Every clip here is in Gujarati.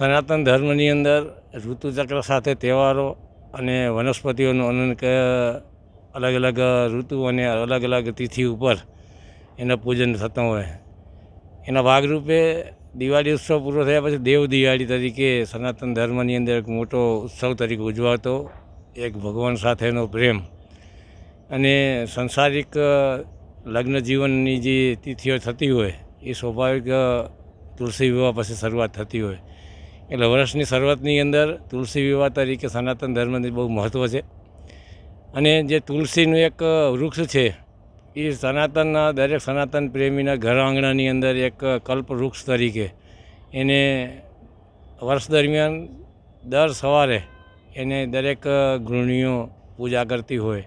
સનાતન ધર્મની અંદર ઋતુચક્ર સાથે તહેવારો અને વનસ્પતિઓનું અનંત અલગ અલગ ઋતુ અને અલગ અલગ તિથિ ઉપર એના પૂજન થતું હોય. એના ભાગરૂપે દિવાળી ઉત્સવ પૂરો થયા પછી દેવ દિવાળી તરીકે સનાતન ધર્મની અંદર એક મોટો ઉત્સવ તરીકે ઉજવાતો એક ભગવાન સાથેનો પ્રેમ. અને સંસારિક લગ્ન જીવનની જે તિથિઓ થતી હોય, એ સ્વાભાવિક તુલસી વિવાહ પછી શરૂઆત થતી હોય. એટલે વર્ષની શરૂઆતની અંદર તુલસી વિવાહ તરીકે સનાતન ધર્મની બહુ મહત્ત્વ છે. અને જે તુલસીનું એક વૃક્ષ છે, એ સનાતનના દરેક સનાતન પ્રેમીના ઘર આંગણાની અંદર એક કલ્પ વૃક્ષ તરીકે એને વર્ષ દરમિયાન દર સવારે એને દરેક ગૃહિણીઓ પૂજા કરતી હોય.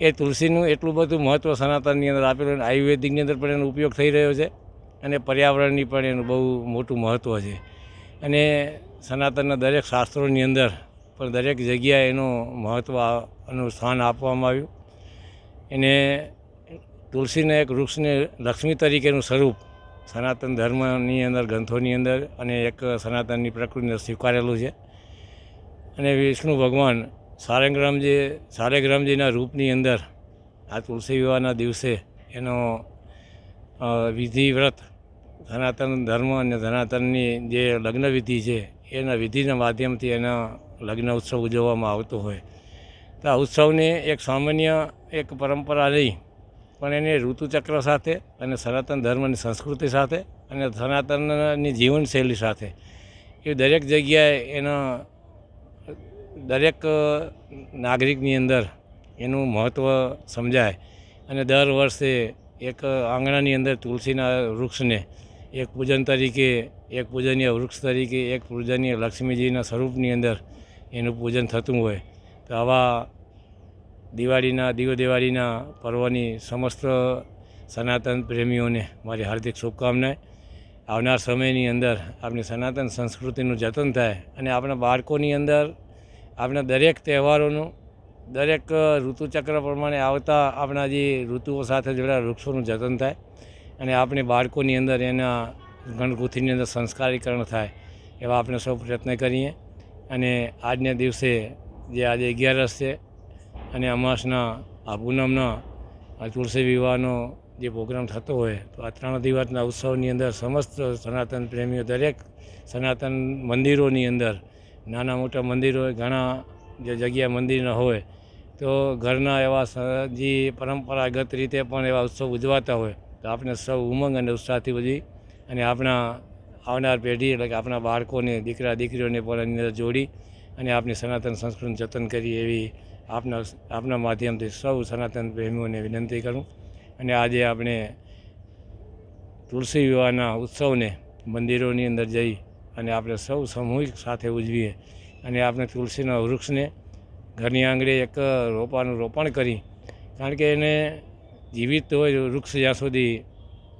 એ તુલસીનું એટલું બધું મહત્ત્વ સનાતનની અંદર આપેલું આયુર્વેદિકની અંદર પણ એનો ઉપયોગ થઈ રહ્યો છે અને પર્યાવરણની પણ એનું બહુ મોટું મહત્ત્વ છે. અને સનાતનના દરેક શાસ્ત્રોની અંદર પણ દરેક જગ્યાએ એનું મહત્ત્વ એનું સ્થાન આપવામાં આવ્યું. એને તુલસીના એક વૃક્ષને લક્ષ્મી તરીકેનું સ્વરૂપ સનાતન ધર્મની અંદર ગ્રંથોની અંદર અને એક સનાતનની પ્રકૃતિને સ્વીકારેલું છે. અને વિષ્ણુ ભગવાન સારંગરામજી સારેગ્રામજીના રૂપની અંદર આ તુલસી વિવાહના દિવસે એનો અ, વિધિ વ્રત સનાતન ધર્મ અને સનાતનની જે લગ્ન વિધિ છે, એના વિધિના માધ્યમથી એના લગ્ન ઉત્સવ ઉજવવામાં આવતો હોય. તો આ ઉત્સવને એક સામાન્ય, એક પરંપરા નહીં, પણ એને ઋતુચક્ર સાથે અને સનાતન ધર્મની સંસ્કૃતિ સાથે અને સનાતનની જીવનશૈલી સાથે. એ દરેક જગ્યાએ એના, દરેક નાગરિકની અંદર એનું મહત્ત્વ સમજાય. અને દર વર્ષે એક આંગણાની અંદર તુલસીના વૃક્ષને એક પૂજન તરીકે, એક પૂજનીય વૃક્ષ તરીકે, એક પૂજનીય લક્ષ્મીજીના સ્વરૂપની અંદર એનું પૂજન થતું હોય. તો આવા દિવાળીના, દિવ દિવાળીના પર્વની સમસ્ત સનાતન પ્રેમીઓને મારી હાર્દિક શુભકામનાએ આવનાર સમયની અંદર આપણી સનાતન સંસ્કૃતિનું જતન થાય અને આપણા બાળકોની અંદર આપણા દરેક તહેવારોનું, દરેક ઋતુચક્ર પ્રમાણે આવતા આપણા જે ઋતુઓ સાથે જોડાયેલા વૃક્ષોનું જતન થાય. અને આપણે બાળકોની અંદર એના ગણગુથીની અંદર સંસ્કારીકરણ થાય એવા આપણે સૌ પ્રયત્ન કરીએ. અને આજના દિવસે જે આજે અગિયારસ છે અને અમાસના આ પૂનમના આ તુલસી વિવાહનો જે પ્રોગ્રામ થતો હોય, તો આ ત્રણ દિવસના ઉત્સવની અંદર સમસ્ત સનાતન પ્રેમીઓ દરેક સનાતન મંદિરોની અંદર, નાના મોટા મંદિરો, ઘણા જે જગ્યા મંદિરના હોય, તો ઘરના એવા જે પરંપરાગત રીતે પણ એવા ઉત્સવ ઉજવાતા હોય તો આપણે સૌ ઉમંગ અને ઉત્સાહથી બધી અને આપણા આવનાર પેઢી એટલે કે આપણા બાળકોને, દીકરા, દીકરીઓને પણ અંદર જોડી અને આપણી સનાતન સંસ્કૃતિનું જતન કરી એવી આપના આપના માધ્યમથી સૌ સનાતન પ્રેમીઓને વિનંતી કરું. અને આજે આપણે તુલસી વિવાહના ઉત્સવને મંદિરોની અંદર જઈ અને આપણે સૌ સામૂહિક સાથે ઉજવીએ અને આપણે તુલસીના વૃક્ષને ઘરની આંગળે એક રોપાનું રોપણ કરી. કારણ કે એને જીવિત હોય વૃક્ષ જ્યાં સુધી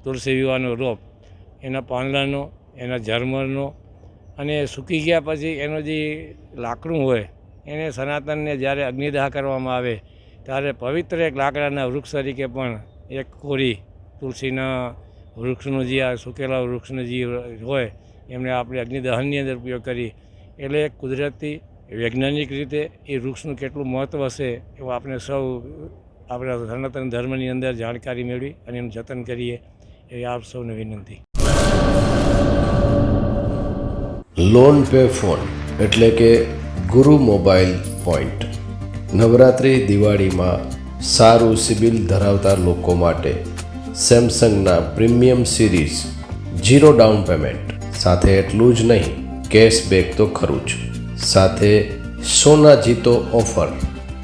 તુલસી વિવાહનો રોપ, એના પાંદડાનો, એના ઝરમરનો અને સૂકી ગયા પછી એનું જે લાકડું હોય, એને સનાતનને જ્યારે અગ્નિદાહ કરવામાં આવે, ત્યારે પવિત્ર એક લાકડાના વૃક્ષ તરીકે પણ એક કોરી તુલસીના વૃક્ષનું જે આ સૂકેલા વૃક્ષનું જે હોય, એમને આપણે અગ્નિદહનની અંદર ઉપયોગ કરી. એટલે કુદરતી વૈજ્ઞાનિક રીતે એ વૃક્ષનું કેટલું મહત્ત્વ હશે એવું આપણે સૌ આપણા સનાતન ધર્મની અંદર જાણકારી મેળવી અને એનું જતન કરીએ એ આપ સૌને વિનંતી. લોન પે ફોન એટલે કે ગુરુ મોબાઈલ પોઈન્ટ. નવરાત્રિ દિવાળીમાં સારું સિબિલ ધરાવતા લોકો માટે સેમસંગના premium series zero down payment. સાથે એટલું જ નહીં, કેશબેક તો ખરું જ. સાથે સોના જીતો ઓફર.